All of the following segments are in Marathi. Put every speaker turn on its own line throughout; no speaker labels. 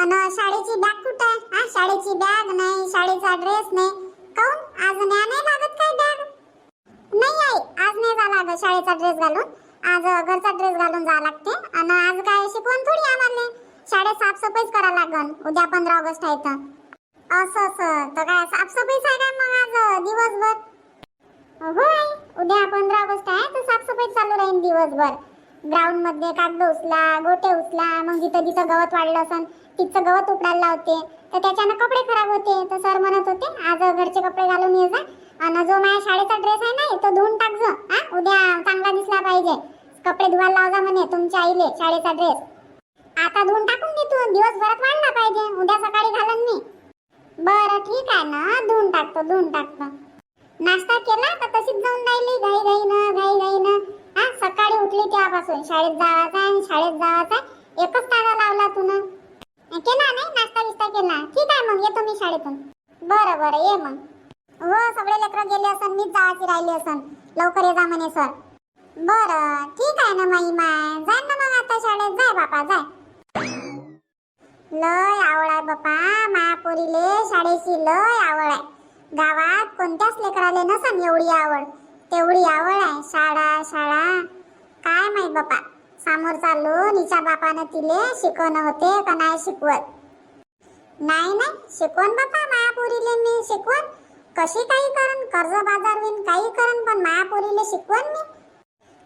आणि शाळेची बॅग कुठे आहे? हा शाळेची बॅग नाही शाळेचा ड्रेस नाही. काऊन? आज न्या नाही लागत काय बॅग नाही आई आज नाही जा लागत शाळेचा ड्रेस घालून. आज घरचा ड्रेस घालून जा लागते. आणि आज काय शिकवण थोडी आम्हाला? शाळेत साफसफाईच करा लागन. उद्या पंधरा ऑगस्ट आहे तर. असं असं. तर काय साफसफाईच आहे का मग आज दिवसभर? होय उद्या पंधरा ऑगस्ट आहे तर साफसफाई चालू राहील दिवसभर. ग्राउंडमध्ये कागद उचला गोटे उचला मग जिथं जिथं गवत वाढलं असन तिथं गवत उपडायला लावते. तर त्याच्यानं कपडे खराब होते. तर सर म्हणत होते आज घरचे कपडे घालून ये जा. आणि जो माझ्या शाळेचा ड्रेस आहे ना तो धुवून टाक हा उद्या चांगला दिसला पाहिजे. कपडे धुवायला लावजा म्हणे तुमच्या आईले शाळेचा ड्रेस आता धुवून टाकून दे तू. दिवसभरात वाढला पाहिजे. उद्या सकाळी घालन मी. बरं ठीक आहे ना. धुवून टाकतो धुवून टाकतो. नाश्ता केला तर तशीच जाऊन राहिली. घाई घाई ना घाई ना हा सकाळी उठली तेव्हापासून. शाळेत जावाचा आणि शाळेत जावाचा एकच तारा लावला तू ना केला नाही? नाश्ता बिस्ता केला? ठीक आहे मग येतो मी शाळेतून. बरं बरं ये मग. हो सगळे लेकरं गेले असन मीच जावाची राहिली असन. लवकर ये जा म्हणे सर. बरं ठीक आहे ना माई माय. जा ना मग आता शाळेत. जाय बापा जाय. लय आवड आहे बापा मायापुरीले शाळेची लय आवड आहे. गावात कोणत्याच लेकराले नसन एवढी आवड. तेवढी आवड आहे. शाळा शाळा. काय माहीत बापा? समोर चाललो निच्या बापानं तिले शिकवणं होते का नाही शिकवत? नाही नाही. शिकवण बापा मायापुरीले मी शिकवण. कशी काही करण? कर्ज बाजार होईन काही करण पण मायापुरीले शिकवण मी.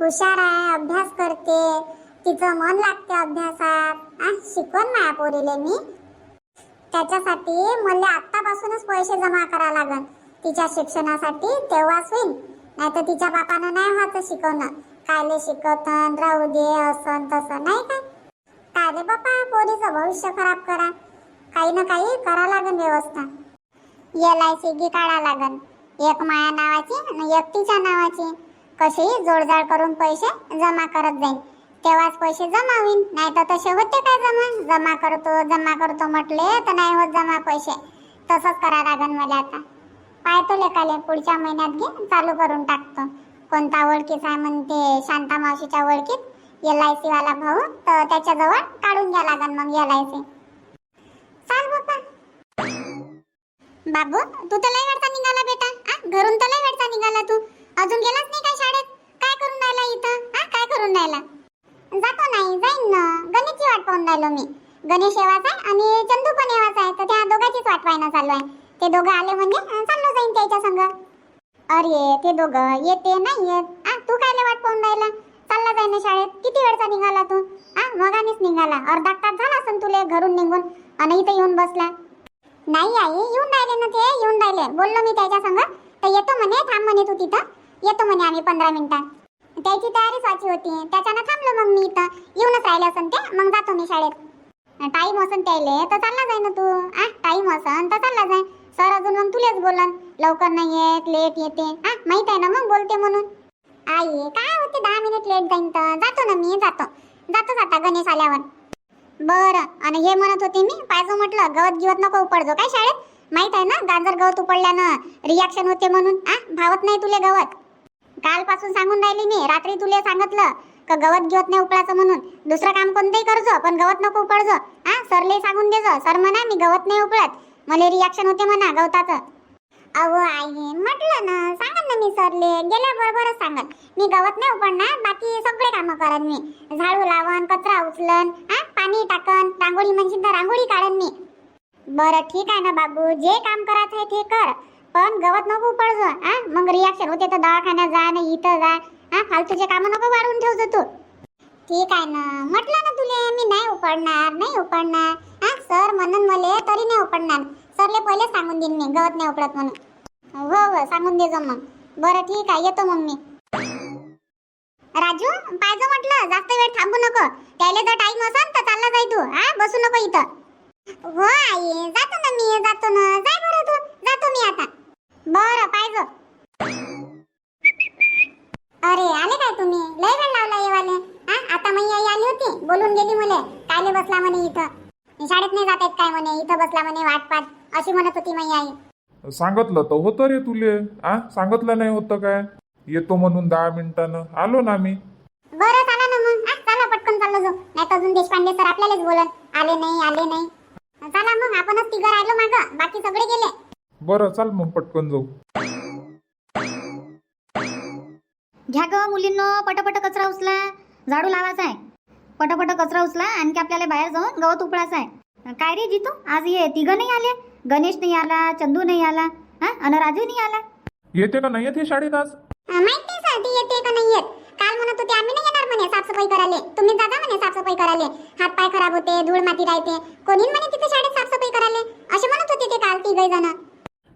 हुशार आहे अभ्यास करते. तिचं मन लागते अभ्यासात. आ शिकवण मायापुरीले मी. त्याच्यासाठी मला आत्तापासूनच पैसे जमा करा लागन. तिच्या शिक्षणासाठी तेव्हाच होईल नाही तर तिच्या बापानं नाही होत शिकवणं. कायले शिकवतन राहू दे असं तसं नाही काय काय रे बापा पोरीचं भविष्य खराब करा. काही ना काही करा लागन व्यवस्था. एल आय सी गी काढा लागन. एक माया नावाची आणि एक तिच्या नावाची. कशी जोडजाड करून पैसे जमा करत जाईन. तेव्हाच पैसे जमा होईन नाही तर तसे होते काय जमा? जमा करतो जमा करतो म्हटले तर नाही होत जमा पैसे. तसंच करा लागन मला आता. पाहतो लेखाले पुढच्या महिन्यात घे चालू करून टाकतो. कोणता ओळखीचा आहे म्हणते शांता मावशीच्या ओळखीत एल आय सी वाला भाऊ तर त्याच्याजवळ काढून घ्या लागन मग एल आय सी चाल बाबा बाबू तू तर लय वेळचा निघाला बेटा आ? घरून तर लय वेळचा निघाला तू. अजून गेलाच नाही काय शाळेत? काय करून राहिला इथं? हा काय करून राहिला? जातो नाही जाईन ना. गणेशची वाट पाहून राहिलो मी. गणेश येवाचा आणि चंदू पण येवाचा आहे तर त्या दोघांचीच वाट पाहणं चालू आहे. ते दोघं आले म्हणजे चाललो जाईन त्याच्या संग. अरे ते दोघं येते नाही येत. आ तू कायले वाट पाहून राहिला? चालला जाईन ना शाळेत. किती वेळचा निघाला तू? आ मगानेच निघाला. अर्धा तास झाला असेल तुले घरून निघून. आणि इथं येऊन बसला. नाही आई येऊन राहिले ना ते? येऊन राहिले. बोललो मी त्याच्या संग. तर येतो म्हणे थांब म्हणे तू तिथं. येतो म्हणे आम्ही पंधरा मिनिटात. त्याची तयारीच वाची होती. त्याच्यानं थांबलो मग मी इथं. येऊनच राहिले असन ते. मग जातो मी शाळेत. टाईम असन त्याले. तर चालला जाय ना तू. आ टाईम असन तर चालला जाय. सर अजून मग तुलेच बोलन. लवकर नाही येत लेट येते. आ माहीत आहे ना मग बोलते म्हणून. आई काय होते? दहा मिनिट लेट जाईन तर. जातो ना मी जातो. जातो जाता गणेश आल्यावर. बरं. आणि हे म्हणत होते मी पाहिजे म्हटलं गवत गिवत नको उपडजो. काय शाळेत? माहीत आहे ना गाजर गवत उपडल्यानं रिॲक्शन होते म्हणून. आ भावत नाही तुले गवत. कालपासून सांगून राहिली मी रात्री तुले सांगितलं का गवत गिवत नाही उपडायचं म्हणून. दुसरं काम कोणतंही करजो पण गवत नको उपळजो हा सरले सांगून देजो. सर म्हणा मी गवत नाही उपळत मला रिॲक्शन होते म्हणा गवताचं. अहो आई म्हटलं ना सांगन ना मी सरले. गेल्या बरोबर सांगन मी गवत नाही उपडणार बाकी सगळे कामं करन मी. झाडू लावन कचरा उचलन हा पाणी टाकन रांगोळी म्हणशील तर रांगोळी काढन मी. बरं ठीक आहे ना बाबू जे काम करायचं आहे ते कर. पण गवत नको उपडजो हा. मग रिॲक्शन होते तर दवाखान्यात जा ना इथं जा. हा फालतूचे कामं नको वाढवून ठेवतो तू. ठीक आहे ना. म्हटलं ना तुले मी नाही उपडणार नाही उपडणार हा सर म्हणून मले तरी नाही उपडणार सरले पहिले सांगून देईन मी गवत नाही उपडत म्हणून. हो हो सांगून देजो मग. बरं ठीक आहे येतो मग मी. राजू पाहिजे म्हटलं जास्त वेळ थांबू नको. त्याला जर टाइम असेल तर चालला जाय तू हा? बसू नको इथं. हो आई जातो ना मी जातो ना. जाय बरं तू जातो मी आता. बरं पाहिजे. अरे आले काय तुम्ही? लय वेळ लावला येवाले. हा आता मी आई आली होती बोलून गेली मुले. कायले बसला म्हणे इथं? शाळेत नाही जात आहेत काय म्हणे? इथं बसला म्हणे वाट पाट अशी म्हणत होती मी आई.
सांगितलं तर होतं रे तुले. आ? सांगितलं नाही होतं काय? येतो म्हणून दहा मिनिटानं. आलो ना मी.
बरं चला ना मग. चला पटकन चाललो जाऊ. नाही तर अजून देशपांडे सर आपल्यालाच बोलन आले नाही आले नाही. चला मग आपणच तिघं राहिलो मागं. बाकी सगळे गेले.
बरं चाल मग पटकन जाऊ.
घ्या ग मुलींनो पटापट कचरा उचला. झाडू लावायचा आहे. पटापट कचरा उचला आणखी आपल्याला बाहेर जाऊन गवत उपळायचं आहे. काय रे जितू? आज ये तिघं नाही आले? गणेश नाही आला चंदू नाही आला हा? आणि राजू नाही आला?
येते का नाही येते शाळेत आज?
माहीत नाही सर ती येते का नाही येत. काल म्हणत होते आम्ही नाही येणार म्हणे साफसफाई करायला. तुम्ही जाता म्हणे साफसफाई करायला. हात पाय खराब होते धूळ माती राहते. कोणी म्हणे तिथे शाळेत साफसफाई करायला? असे म्हणत होते ते काल तिघ जण.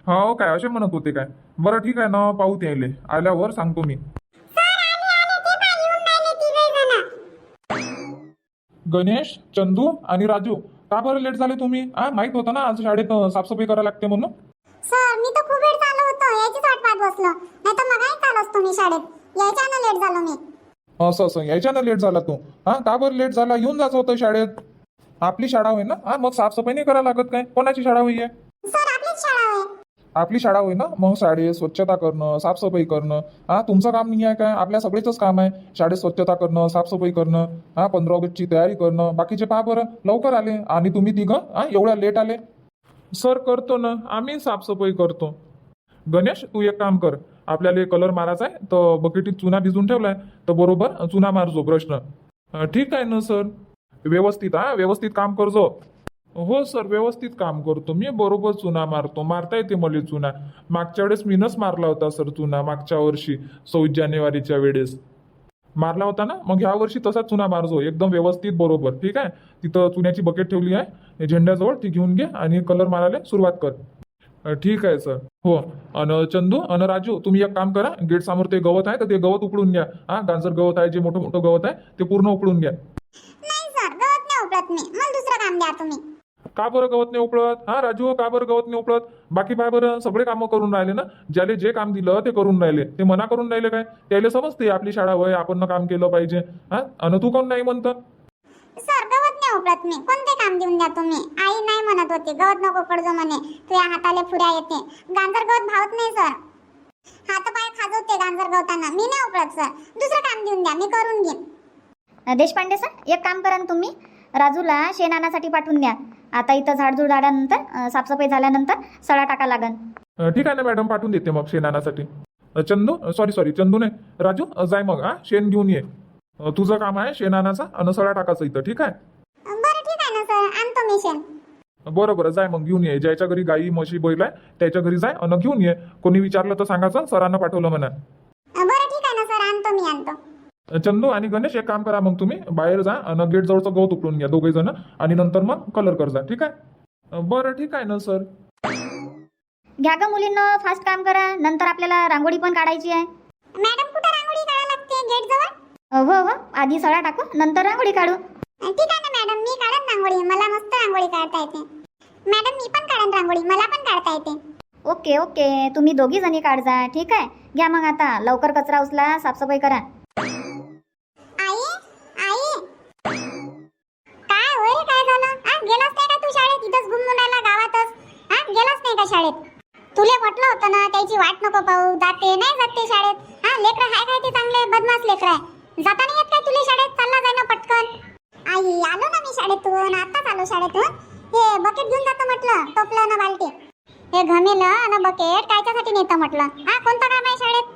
हो काय असे म्हणत होते काय? बरं ठीक आहे ना पाहू ते आले आल्यावर सांगतो मी. गणेश चंदू आणि राजू का बरं लेट झाले तुम्ही? हा माहीत होतं ना आज शाळेत अं, साफसफाई करायला लागते म्हणून.
सर मी तर खूप वेळ चालू होतो याचीच वाट पाहत बसलो. नाही तर मगाही चालू असतो मी शाळेत. यायच्या लेट झालो मी.
असं असं. यायच्यानं लेट झाला तू. हा का बरं लेट झाला? येऊन जायचं होतं शाळेत. आपली शाळा होय ना? हा मग साफसफाई नाही करायला लागत काय? कोणाची शाळा होई आहे
सर
आपली शाळा होय ना? मग शाळेत स्वच्छता करणं साफसफाई करणं. हा तुमचं काम नाही आहे काय? आपल्या सगळेच काम आहे. शाळेत स्वच्छता करणं साफसफाई करणं हा पंधरा ऑगस्टची तयारी करणं. बाकीचे पहा बरं लवकर आले. आणि तुम्ही तिघं हा एवढ्या लेट आले. सर करतो ना. आम्ही साफसफाई करतो. गणेश तू एक काम कर. आपल्याला कलर मारायचा आहे. तर बकेटीत चुना भिजून ठेवलाय. तर बरोबर चुना मारजो प्रश्न. ठीक आहे ना सर व्यवस्थित हा व्यवस्थित काम करजो. हो सर व्यवस्थित काम करतो. मी बरोबर चुना मारतो. मारता येते मला चुना. मागच्या वेळेस मीनच मारला होता सर चुना मागच्या वर्षी सव्वीस जानेवारीच्या वेळेस. मारला होता ना? मग ह्या वर्षी तसाच चुना मारजो. एकदम व्यवस्थित बरोबर. ठीक आहे? तिथं चुन्याची बकेट ठेवली आहे. झेंड्याजवळ ती घेऊन घे आणि कलर मारायला सुरुवात कर. ठीक आहे सर. हो. अन चंदू अन राजू तुम्ही एक काम करा. गेट समोर ते गवत आहे तर ते गवत उकळून घ्या. हा गाजर गवत आहे जे मोठं मोठं गवत आहे ते पूर्ण उकळून घ्या.
नाही सर. गवत नाही उपलत मी. मला दुसरं काम द्या तुम्ही.
का बरं गवत नाही उपळत हा राजू का बरं गवत नाही उपळत बाकी बाय बरं? सगळे कामं करून राहिले ना? ज्याले जे काम दिलं ते करून राहिले. ते मना करून राहिले काय? त्याला समजते आपली शाळा वय आपण काम केलं पाहिजे. हा? अन तू कोण नाही म्हणतं?
सर गवत नाही उपलत मी. कोणते काम देऊन द्या तुम्ही? आई नाही म्हणत होती. गवत नको पडजो म्हणे. तुझ्या हाताले फुऱ्या येते. गांजर गवत भावत नाही सर. हात पाय खाजवते गांजर गवताना. मी नाही उपलत सर. दुसरं काम देऊन द्या. मी करून घेईन.
देशपांडे सर एक काम करा ना तुम्ही. राजूला शेण आणण्यासाठी पाठवून द्या. आता इथं झाडझूड झाल्यानंतर साफसफाई झाल्यानंतर सडा टाका लागन.
अ, ठीक आहे ना मॅडम पाठवून देते मग शेण आणण्यासाठी अ, चंदू सॉरी सॉरी चंदू नाही राजू अ, जाय मग हा शेण घेऊन ये. अ, तुझं काम आहे शेण आणायचा आणि सळा टाकायचं इथं ठीक आहे?
बरं ठीक आहे ना सर. आणतो मी शेण.
बरं बरं जाय मग घेऊन ये. ज्याच्या घरी गाई म्हशी बैल आहे त्याच्या घरी जाय आणि घेऊन ये. कोणी विचारलं तर सांगायचं सरांना पाठवलं म्हणा
बरं ठीक आहे ना सर आणतो मी आणतो
अ, चंदू आणि गणेश एक काम करा मग तुम्ही. बाहेर जा आणि गेट जवळचं गवत उकळून घ्या दोघे जण आणि नंतर मग कलर कर जा. ठीक आहे? बरं ठीक आहे ना सर
घ्या ग मुलींनो फास्ट काम करा. नंतर आपल्याला रांगोळी पण काढायची आहे.
मॅडम कुठं रांगोळी काढायला लागते? गेट जवळ?
हो हो. आधी सडा टाकू नंतर रांगोळी काढू.
ठीक आहे ना मॅडम. मी काढन रांगोळी. मला मस्त रांगोळी काढता येते. मॅडम मी पण काढन रांगोळी. मला पण काढता येते.
Okay okay. तुम्ही दोघी जणी काढजा ठीक आहे? घ्या मग आता. लवकर कचरा उचला. साफसफाई करा.
ते नाही नाही ते शाळेत. हा लेकर हाय काय ते चांगले? बदमाश लेकर आहे. जाता नाही येत काय तुले शाळेत? चालला जाय ना पटकन. आई आलो ना मी शाळेतून. आताच आलो शाळेतून. हे बकेट घेऊन जातो म्हटलं. टोपलं ना बालटी. हे घमेल आणि बकेट कायच्यासाठी नेतं म्हटलं. हा कोणतं काम आहे शाळेत?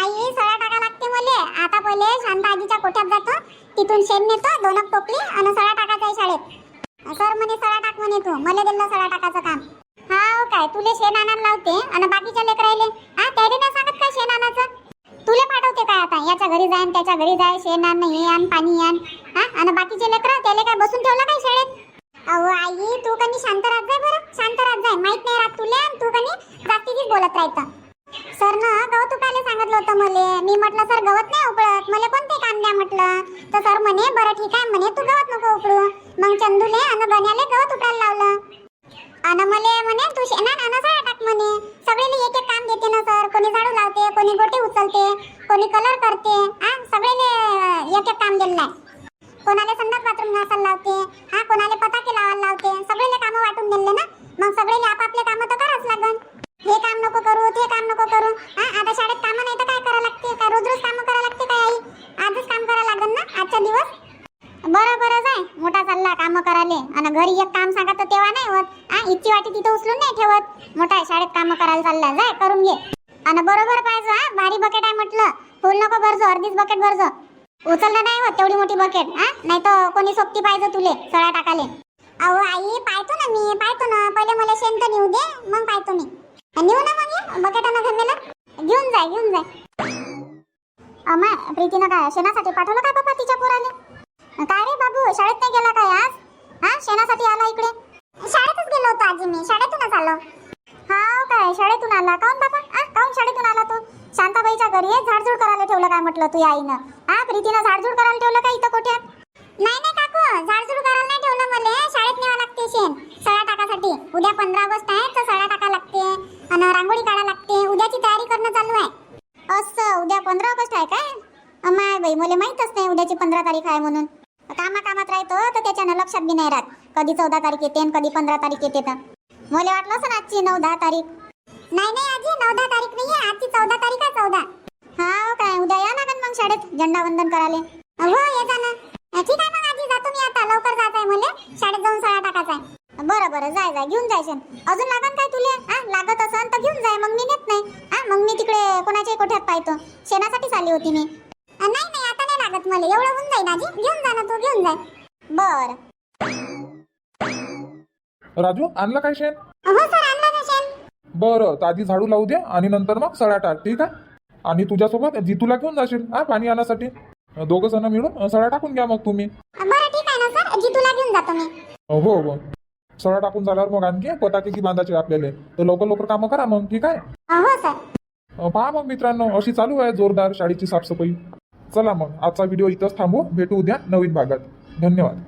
आई सळा टाका लागते मले. आता पहिले शांत आजीच्या कोठ्यात जातो. तिथून शेण नेतो दोन टोपली आणि सळा टाकायचा आहे शाळेत. सर म्हणे सळा टाक म्हणे तू. मला दिलं सळा टाकायचं काम. हा हो काय? तुले शेण आणायला लावते आणि बाकीच्या लेकरायले घरी जाईन त्याच्या घरी जाय शेण आण हे आण पाणी आण. हा? आणि बाकीचे लेकर त्याला काय बसून ठेवलं काय शाळेत? अहो आई तू कधी शांत राहत जाय बरं. शांत राहत जाय. माहीत नाही राहत तुले आणि तू कधी जास्तीचीच बोलत राहायचं सर ना गवत उकायला सांगितलं होतं मले. मी म्हटलं सर गवत नाही उपळत मला कोणते काम द्या? म्हटलं. तर सर म्हणे बरं ठीक आहे. म्हणे तू गवत नको उपळू मग चंदूले आणि गण्याले गवत उपळायला लावलं. आणि मले म्हणे तू शेणा नाना टाक म्हणे. सगळेले एक एक काम देते ना सर. कोणी झाडू लावते कोणी गोटे उचलते कोणी कलर करते. हा सगळेले एक एक काम दिलेलं आहे. कोणाला संडास बाथरूम घासायला लावते हा कोणाला पताके लावायला लावते सगळे कामं वाटून दिले ना मग सगळेले आपापले कामं तर करावंच लागन हे काम नको करू ते काम नको करू हा आता शाळेत कामं नाही तर काय करावं लागते काय रोज रोज कामं करावं लागते काय आई आजच काम करावं लागन ना आजचा दिवस बरं बरं जाय मोठा चालला चालला काम करायला आणि घरी एक काम सांगा तर तेव्हा नाही होत हा इतकी वाटी तिथं उचलून नाही ठेवत मोठा आहे, शाळेत काम करायला चालला जाय करून घे आणि बरोबर पाहिजे हा भारी बकेट आहे म्हटलं नको भरजो अर्धीच बकेट भरजो उचललं नाही होत तेवढी मोठी बकेट हा? नाही तर कोणी सोबती पाहिजे तुले सळा टाकाले. अहो आई पाहतो ना मी पाहतो ना. पहिले मला शेंत नेऊ दे मग पाहतो मी. नेऊ ना मग हे बकेटानं घमेला घेऊन जाय घेऊन जाय. अमा प्रीतीनं काय शेणासाठी पाठवलं का बाबा तिच्या पोराने? काय रे बाबू शाळेत नाही गेला काय आज? हा शेणासाठी आला इकडे. म्हटलं तू आईनं हा प्रीतीनं झाडझूड करायला ठेवलं का इथं कोठ्यात नाही नाही काकू झाडझूड करायला नाही ठेवलं मला. शाळेत न्यावं लागते शेण. सळा टाकासाठी. उद्या पंधरा ऑगस्ट आहे तर सळा टाका लागते. आणि रांगोळी काढा लागते. उद्याची तयारी करणं चालू आहे. असं उद्या पंधरा ऑगस्ट आहे काय? माय बाई मला माहीतच नाही उद्याची पंधरा तारीख आहे म्हणून. कामा कामात राहतो तर त्याच्यानं लक्षात बी नाही राहत. कधी चौदा तारीख येते आणि कधी पंधरा तारीख येते तर. मला वाटलं असं आजची नऊ दहा तारीख. नाही नाही आजी नऊ दहा तारीख नाही आहे आजची चौदा तारीख आहे चौदा. हा काय उद्या या लागन मग शाळेत? झेंडा वंदन करायला. हो ये जा ना. ठीक आहे मग आजी जातो मी आता. लवकर जात आहे मला शाळेत जाऊन सळा टाकायचा आहे बरं बरं जाय जाय. घेऊन जायचं अजून लागन काय तुले? हा लागत असन तर घेऊन जाय. मग मी नेत नाही. हा मग मी तिकडे कोणाच्या कोठ्यात पाहतो. शेणासाठीच आली होती मी. नाही नाही आता नाही लागत मला. एवढं होऊन जाईल आजी. घेऊन जा ना तू घेऊन जाय. बर.
राजू आणलं काय शेण?
हो सर आणलं ना शेण.
बरं तर आधी झाडू लावू दे आणि नंतर मग सळा टाक. ठीक आहे? आणि तुझ्यासोबत जितूला घेऊन जाशील हा पाणी आणण्यासाठी दोघं जण मिळून सळा टाकून घ्या मग तुम्ही.
बरं ठीक आहे ना सर. जितूला घेऊन जातो मी
हो हो सळा टाकून झाल्यावर मग आणखी पटाके की बांधायचे आपल्याला तर लवकर लवकर कामं करा मग ठीक आहे?
हो
पहा मग मित्रांनो अशी चालू आहे जोरदार शाळेची साफसफाई. चला मग आजचा व्हिडिओ इथंच थांबू. भेटू उद्या नवीन भागात. धन्यवाद.